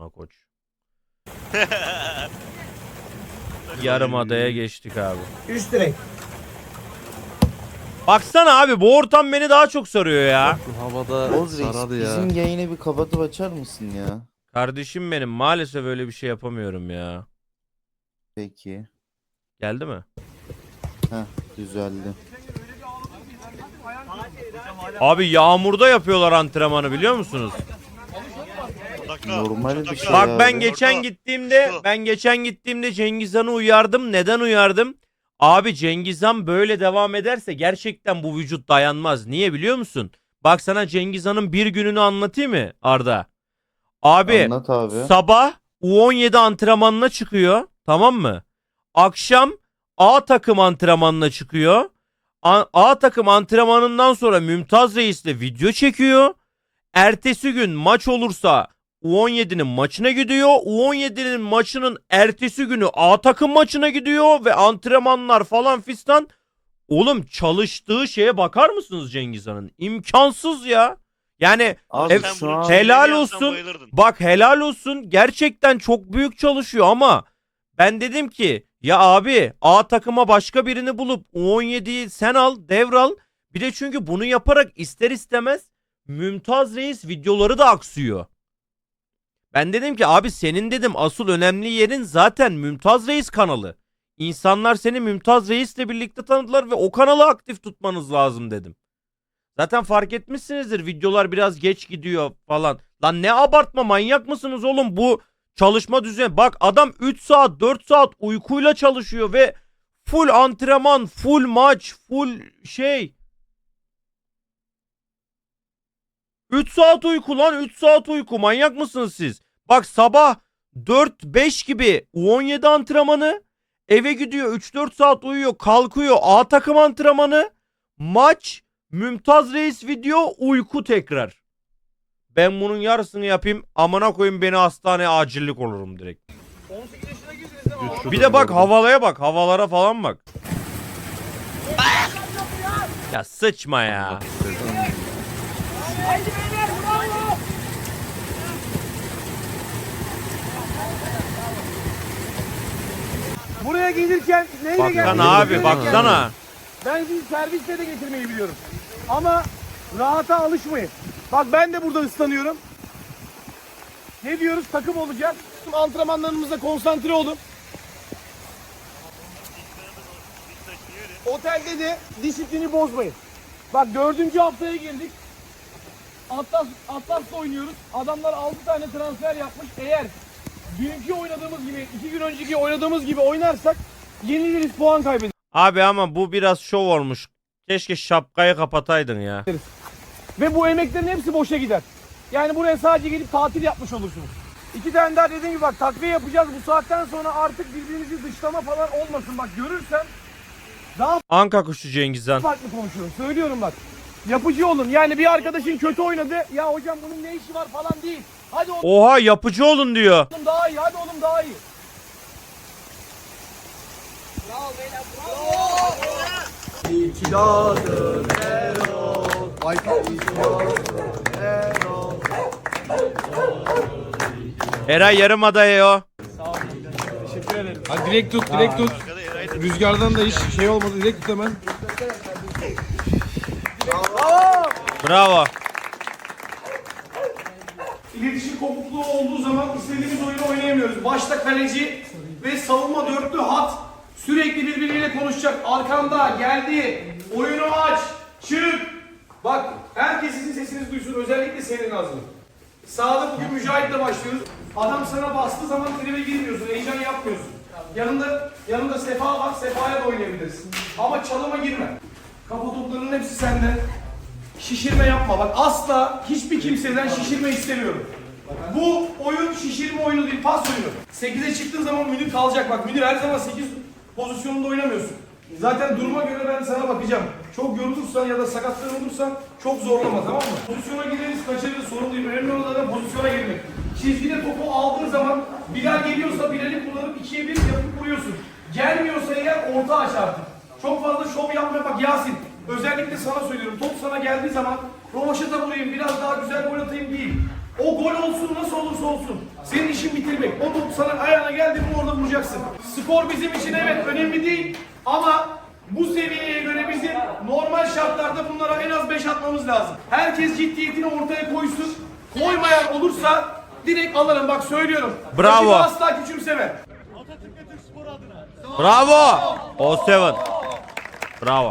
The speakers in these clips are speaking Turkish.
Tuna Koç. Yarım adaya geçtik abi. Üst direk. Baksana abi bu ortam beni daha çok sarıyor ya. Bu havada Oz Reis sarardı ya. bizim yayını bir kapatıp açar mısın ya? Kardeşim benim maalesef öyle bir şey yapamıyorum ya. Peki. Geldi mi? Heh düzeldi. Abi yağmurda yapıyorlar antrenmanı biliyor musunuz? Normal bir şey Bak abi. ben geçen gittiğimde ben geçen gittiğimde Cengiz Han'ı uyardım. Neden uyardım? Abi Cengiz Han böyle devam ederse gerçekten bu vücut dayanmaz. Niye biliyor musun? Bak sana Cengiz Han'ın bir gününü anlatayım mı Arda? Abi Anlat abi. sabah U17 antrenmanına çıkıyor. Tamam mı? Akşam A takım antrenmanına çıkıyor. A, A takım antrenmanından sonra Mümtaz Reis'le video çekiyor. Ertesi gün maç olursa U17'nin maçına gidiyor. U17'nin maçının ertesi günü A takım maçına gidiyor ve antrenmanlar falan fistan. Oğlum çalıştığı şeye bakar mısınız Cengiz Han'ın? İmkansız ya. Yani Abi Evet, şu an helal olsun. Bak helal olsun. Gerçekten çok büyük çalışıyor ama ben dedim ki ya abi A takıma başka birini bulup U17'yi sen al devral. Bir de çünkü bunu yaparak ister istemez Mümtaz Reis videoları da aksıyor. Ben dedim ki abi senin dedim asıl önemli yerin zaten Mümtaz Reis kanalı. İnsanlar seni Mümtaz Reis'le birlikte tanıdılar ve o kanalı aktif tutmanız lazım dedim. Zaten fark etmişsinizdir videolar biraz geç gidiyor falan. Lan ne abartma manyak mısınız oğlum bu çalışma düzeni. Bak adam 3 saat 4 saat uykuyla çalışıyor ve full antrenman, full maç, full şey. 3 saat uyku lan 3 saat uyku manyak mısınız siz? Bak sabah 4-5 gibi U17 antrenmanı eve gidiyor 3-4 saat uyuyor kalkıyor A takım antrenmanı maç Mümtaz Reis video uyku tekrar. Ben bunun yarısını yapayım amına koyayım beni hastaneye acillik olurum direkt. Bir de bak havalaya bak havalara falan bak. Ya sıçma ya. Buraya gelirken neyle Baksana geldiniz? abi baksana. Ben sizi servisle de getirmeyi biliyorum. Ama rahata alışmayın. Bak ben de burada ıslanıyorum. Ne diyoruz? Takım olacağız. Antrenmanlarımızda konsantre olun. Otelde de disiplini bozmayın. Bak dördüncü haftaya girdik. Atlas, Atlas'la oynuyoruz. Adamlar 6 tane transfer yapmış. Eğer dünkü oynadığımız gibi, iki gün önceki oynadığımız gibi oynarsak yeniliriz, puan kaybederiz. Abi ama bu biraz şov olmuş. Keşke şapkayı kapataydın ya. Ve bu emeklerin hepsi boşa gider. Yani buraya sadece gelip tatil yapmış olursunuz. İki tane daha dediğim gibi bak takviye yapacağız. Bu saatten sonra artık birbirimizi dışlama falan olmasın. Bak görürsen daha Anka kuşu Cengiz Han. farklı konuşuyorum. Söylüyorum bak. Yapıcı olun. Yani bir arkadaşın kötü oynadı. Ya hocam bunun ne işi var falan değil. Hadi oğlum Oha yapıcı olun diyor. daha iyi. Hadi oğlum daha iyi. Eray yarım adaya o. Ha direkt tut, direkt tut. Rüzgardan da hiç şey olmadı, direkt tut hemen. Bravo. Olduğu zaman istediğimiz oyunu oynayamıyoruz. Başta kaleci ve savunma dörtlü hat sürekli birbiriyle konuşacak. Arkanda geldi. Oyunu aç. Çık. Bak herkes sizin sesinizi duysun. Özellikle senin Nazlı. Sağda bugün Mücahit'le başlıyoruz. Adam sana bastığı zaman tribe girmiyorsun. Heyecan yapmıyorsun. Yanında yanında Sefa var. Sefa'ya da oynayabilirsin. Ama çalıma girme. Kafa toplarının hepsi sende. Şişirme yapma. Bak asla hiçbir kimseden şişirme istemiyorum. Bu oyun şişirme oyunu değil, pas oyunu. 8'e çıktığın zaman Münir kalacak. Bak Münir her zaman 8 pozisyonunda oynamıyorsun. Zaten duruma göre ben sana bakacağım. Çok yorulursan ya da sakatlan olursan çok zorlama tamam mı? Pozisyona gireriz, kaçırırız sorun değil. Önemli olan da pozisyona girmek. Çizgide topu aldığın zaman Bilal geliyorsa Bilal'i kullanıp ikiye bir yapıp vuruyorsun. Gelmiyorsa eğer orta aç artık. Çok fazla şov yapma bak Yasin. Özellikle sana söylüyorum. Top sana geldiği zaman rovaşata vurayım, biraz daha güzel gol atayım değil. O gol olsun nasıl olursa olsun. Senin işin bitirmek. O top sana ayağına geldi mi orada vuracaksın. Skor bizim için evet önemli değil ama bu seviyeye göre bizim normal şartlarda bunlara en az 5 atmamız lazım. Herkes ciddiyetini ortaya koysun. Koymayan olursa direkt alırım bak söylüyorum. Bravo. Rakibi asla küçümseme. Bravo. O seven. Bravo.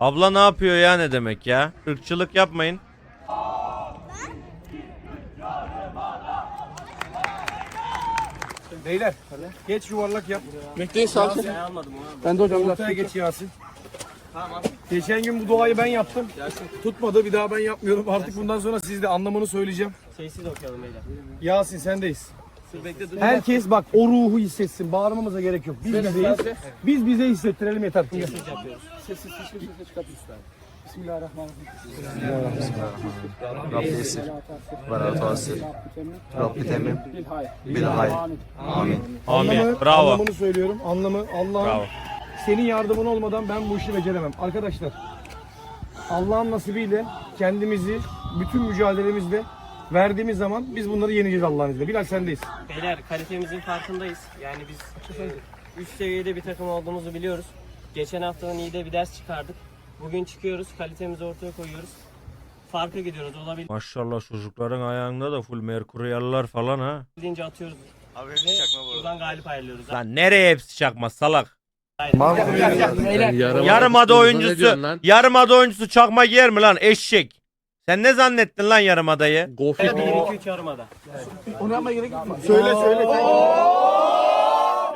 Abla ne yapıyor ya ne demek ya? Irkçılık yapmayın. Beyler geç yuvarlak yap. Bekleyin sakin. Ben de hocam ortaya geç Yasin. Tamam. Geçen gün bu duayı ben yaptım. Tutmadı bir daha ben yapmıyorum. Artık bundan sonra siz de anlamını söyleyeceğim. Şeysiz okuyalım beyler. Yasin sendeyiz. Herkes bak o ruhu hissetsin. Bağırmamıza gerek yok. Biz bizeyiz. Biz bize hissettirelim yeter. Rabbi esir ve la tuasir. Rabbi temim bil hayr. Amin. Amin. Anlamı, Bravo. Anlamını söylüyorum. Anlamı Allah'ın Bravo. senin yardımın olmadan ben bu işi beceremem. Arkadaşlar Allah'ın nasibiyle kendimizi bütün mücadelemizle verdiğimiz zaman biz bunları yeneceğiz Allah'ın izniyle. Bilal sendeyiz. Beyler kalitemizin farkındayız. Yani biz üst seviyede bir takım olduğumuzu biliyoruz. Geçen haftanın iyi de bir ders çıkardık. Bugün çıkıyoruz, kalitemizi ortaya koyuyoruz. Farka gidiyoruz. Maşallah çocukların ayağında da full merküriyallar falan ha. Olabildiğince atıyoruz. Abi Buradan galip ayrılıyoruz. Lan nereye hepsi çakma salak? Aynen. Yarım ada oyuncusu, yarım ada oyuncusu çakma giyer mi lan eşek? Sen ne zannettin lan yarım adayı? 1-2-3 yarımada. Söyle söyle.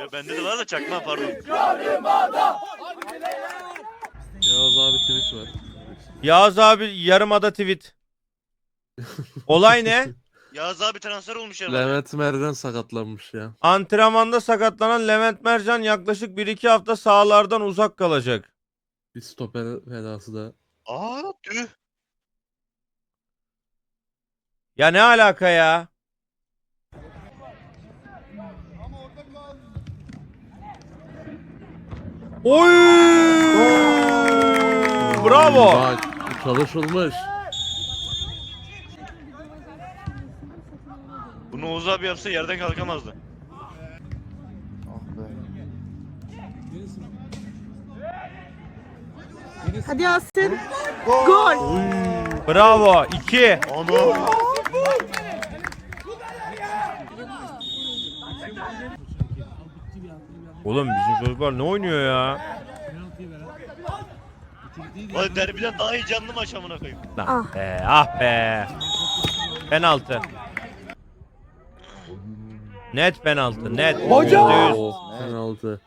Ya bende de var da çakma pardon. Yağız abi tweet var. Yağız abi yarım ada tweet. Olay ne? Yağız abi transfer olmuş herhalde. Levent Mercan sakatlanmış ya. Antrenmanda sakatlanan Levent Mercan yaklaşık 1-2 hafta sahalardan uzak kalacak. Bir stoper fedası da. Aa tüh. Ya ne alaka ya? Oy! Bravo. Bak çalışılmış. Bunu Oğuz abi yapsa yerden kalkamazdı. Ah be. Hadi Yasin. Gol. Bravo. 2. Ana. Oğlum bizim çocuklar ne oynuyor ya? Hadi derbiden daha iyi canlı maç amına koyayım. Lan be, ah be. Penaltı. Net penaltı, net. Hocam! %100. Oh, penaltı.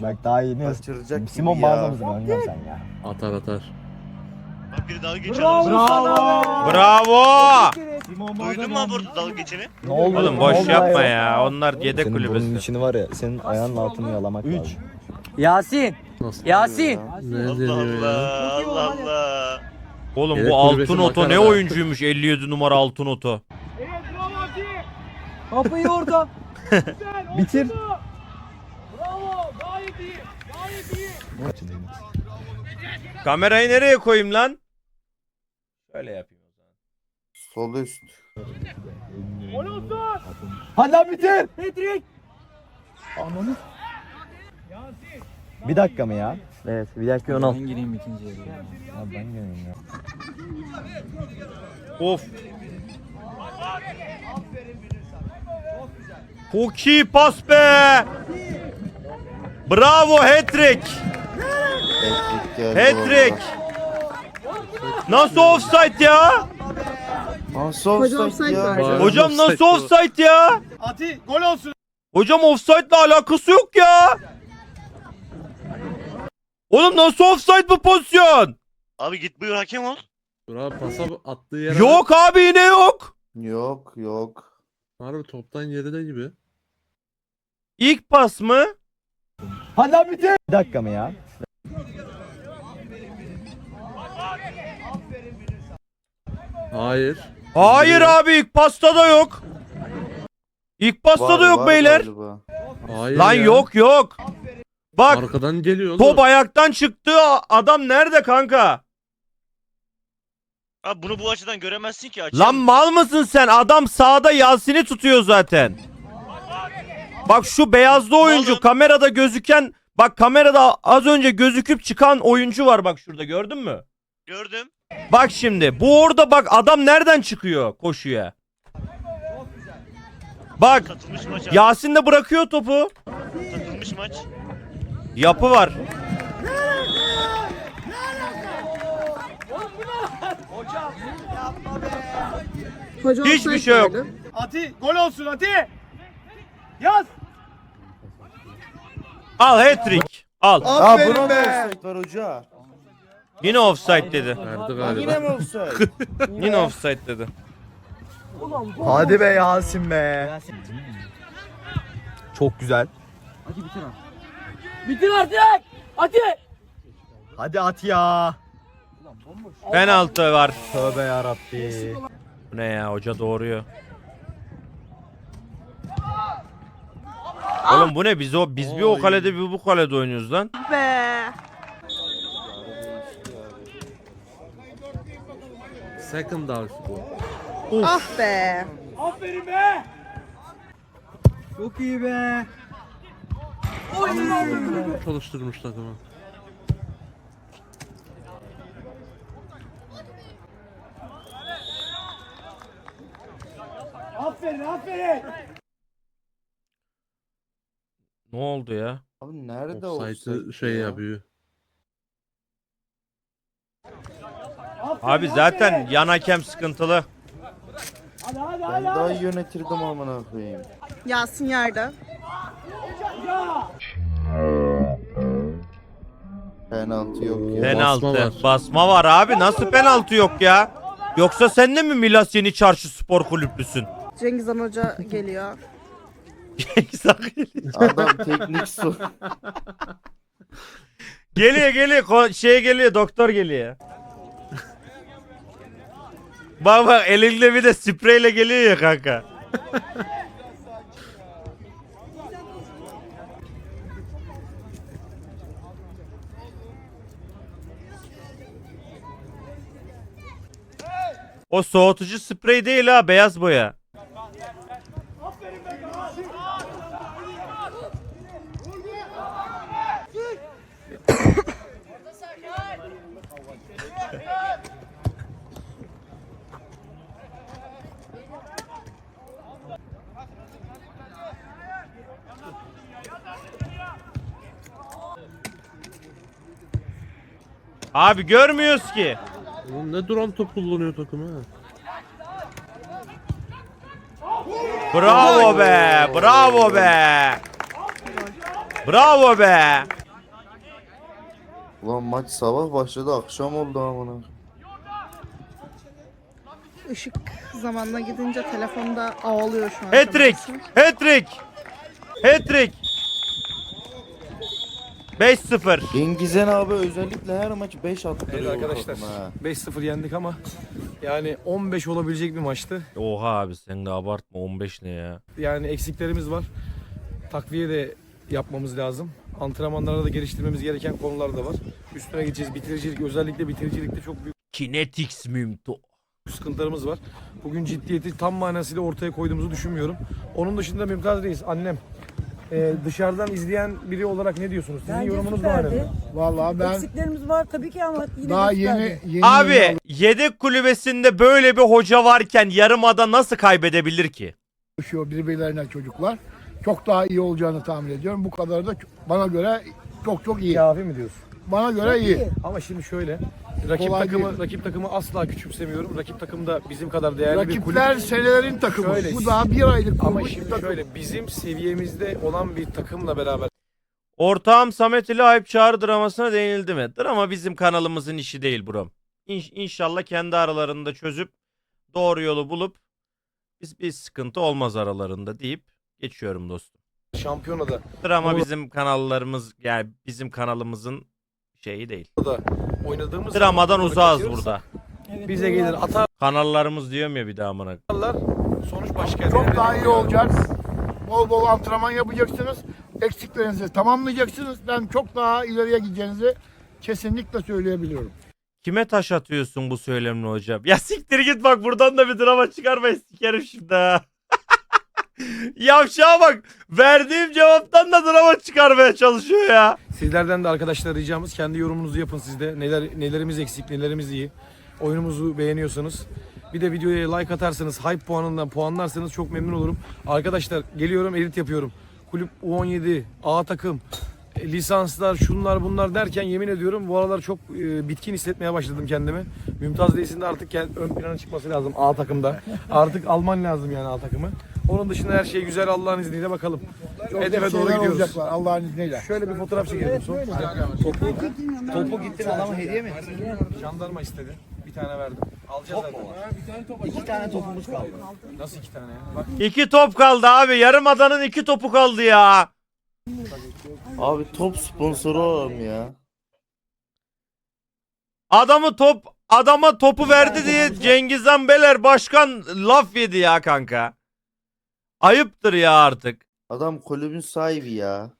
Bak daha yeni Kaçıracak gibi Simon ya. bazımızı oynuyorsun sen ya. Atar atar. Bak biri dalga geçiyor. Bravo. Bravo. Duydun mu burada dalga geçeni? Ne oldu? Oğlum boş oldu yapma ya? ya. Onlar yedek Senin burnun kulübesi. içini var ya, senin ayağının altını yalamak lazım. Yasin. Nasıl? Yasin. Allah? Allah. Allah Allah. Oğlum Yedek bu kulübesi altın oto ne makarna. oyuncuymuş 57 numara altın oto. Kafayı orada. Bitir. Kamerayı nereye koyayım lan? Şöyle yapayım. Sol üst. Hadi lan bitir. Ananı. Bir dakika mı ya? Evet bir dakika onu al. Ya ben geleyim ya. Of. Çok iyi pas be. Bravo. Hat-trick. Nasıl offside ya? Nasıl offside ya? var. Hocam nasıl offside ya? Ati gol olsun. Hocam offside'la alakası yok ya. Oğlum nasıl offside bu pozisyon? Abi git buyur hakem ol. Dur abi pasa attığı yere. Yok abi yine yok. Yok yok. Harbi toptan geride gibi. İlk pas mı? Hadi lan bitir. Bir dakika mı ya? Hayır. Hayır abi ilk pasta da yok. İlk pasta da yok var beyler. galiba. Hayır Lan ya. yok yok. Bak Arkadan geliyor oğlum. top ayaktan çıktı. Adam nerede kanka? Abi bunu bu açıdan göremezsin ki. Açı Lan mal mısın sen? Adam sağda Yasin'i tutuyor zaten. Bak şu beyazlı oyuncu Malım. kamerada gözüken bak kamerada az önce gözüküp çıkan oyuncu var bak şurada gördün mü? gördüm. Bak şimdi bu orada bak adam nereden çıkıyor koşuya? Bak Satılmış maç abi. Yasin de bırakıyor topu. Satılmış maç. Yapı var. Hocam Hiçbir şey yok. Ati gol olsun Ati. Yaz. Al hat-trick. Al. Buna mı offside var hoca? Yine offside dedi. Verdi Yine galiba. mi offside? Yine offside dedi. Hadi be Yasin be. Çok güzel. Bitir artık. Hadi. Hadi at ya. Penaltı var. Tövbe yarabbi. Bu ne ya hoca doğuruyor. Oğlum bu ne biz o biz bir o kalede bir bu kalede oynuyoruz lan. Be. Second down bu. Ah be. Aferin be. Çok iyi be. Çalıştırmış takımı. Aferin aferin. Ne oldu ya? Abi nerede offside? Offside'ı şey ya? yapıyor. Abi zaten yan hakem sıkıntılı. Ben daha iyi yönetirdim amına koyayım. Yasin yerde. Penaltı yok ya. Penaltı. var. Basma var abi. Nasıl penaltı yok ya? Yoksa sen de mi Milas Yeni Çarşı Spor Kulüplüsün? Cengiz Han Hoca geliyor. Adam teknik su. geliyor geliyor. Ko- şey geliyor. Doktor geliyor. Bak bak elinde bir de spreyle geliyor ya kanka. O soğutucu sprey değil ha beyaz boya. Abi görmüyoruz ki. Oğlum ne duran top kullanıyor takım ha. Bravo be, bravo be. Bravo be. Ulan maç sabah başladı akşam oldu amına. Işık zamanla gidince telefonda ağlıyor şu an. Hat-trick. Hat-trick. 5-0. Dengizen abi özellikle her maç 5 attırıyor. Evet arkadaşlar. takıma ha. 5-0 yendik ama yani 15 olabilecek bir maçtı. Oha abi sen de abartma 15 ne ya. Yani eksiklerimiz var. Takviye de yapmamız lazım. Antrenmanlarda da geliştirmemiz gereken konular da var. Üstüne gideceğiz. Bitiricilik özellikle bitiricilikte çok büyük Kinetics mümto. sıkıntılarımız var. Bugün ciddiyeti tam manasıyla ortaya koyduğumuzu düşünmüyorum. Onun dışında Mümtaz Reis, annem. Ee, dışarıdan izleyen biri olarak ne diyorsunuz? Sizin yorumunuz da önemli. Vallahi ben Eksiklerimiz var tabii ki ama yine daha gösterdi. yeni yeni Abi yedek kulübesinde böyle bir hoca varken yarımada nasıl kaybedebilir ki? çalışıyor birbirlerine çocuklar. Çok daha iyi olacağını tahmin ediyorum. Bu kadar da bana göre çok çok iyi. Kafi mi diyorsun? Bana göre iyi. Ama şimdi şöyle. Rakip Kolay takımı değil. rakip takımı asla küçümsemiyorum. Rakip takım da bizim kadar değerli bir kulüp. Rakipler senelerin takımı. Şöyle, Bu daha bir aylık Ama bir şimdi takım. şöyle bizim seviyemizde olan bir takımla beraber Ortağım Samet ile Ayıp Çağrı dramasına değinildi mi? Drama bizim kanalımızın işi değil bro. İnş- İnşallah kendi aralarında çözüp doğru yolu bulup biz bir sıkıntı olmaz aralarında deyip geçiyorum dostum. şampiyonada Drama bizim kanallarımız yani bizim kanalımızın şeyi değil. Oynadığımız Dramadan zaman uzağız kaçırırsak burada. Bize gelir Kanallarımız diyorum ya bir daha amına. atarlar. Sonuç başka. Çok daha iyi olacağız. Bol bol antrenman yapacaksınız. Eksiklerinizi tamamlayacaksınız. Ben çok daha ileriye gideceğinizi kesinlikle söyleyebiliyorum. Kime taş atıyorsun bu söylemle hocam? Ya siktir git bak buradan da bir drama çıkarmayı sikerim şimdi ha. Yavşağa bak. Verdiğim cevaptan da çıkarmaya çalışıyor ya. Sizlerden de arkadaşlar ricamız kendi yorumunuzu yapın sizde. Neler nelerimiz eksik, nelerimiz iyi. Oyunumuzu beğeniyorsanız bir de videoya like atarsanız, hype puanından puanlarsanız çok memnun olurum. Arkadaşlar geliyorum edit yapıyorum. Kulüp U17, A takım, e, lisanslar, şunlar bunlar derken yemin ediyorum bu aralar çok e, bitkin hissetmeye başladım kendimi. Mümtaz Reis'in de artık ön plana çıkması lazım A takımda. Artık alman lazım yani A takımı. Onun dışında her şey güzel Allah'ın izniyle bakalım. Hedefe doğru gidiyoruz. olacaklar Allah'ın izniyle. Şöyle bir fotoğraf çekelim son. Topu gittin adama hediye mi? Jandarma istedi. Bir tane verdim. Alacağız zaten. İki tane topumuz kaldı. Nasıl iki tane ya? Bak İki top kaldı abi. Yarımadanın iki topu kaldı ya. Abi top sponsoru olalım ya. Adamı top adama topu verdi diye Cengizhan Beler başkan laf yedi ya kanka. Ayıptır ya artık. Adam kulübün sahibi ya.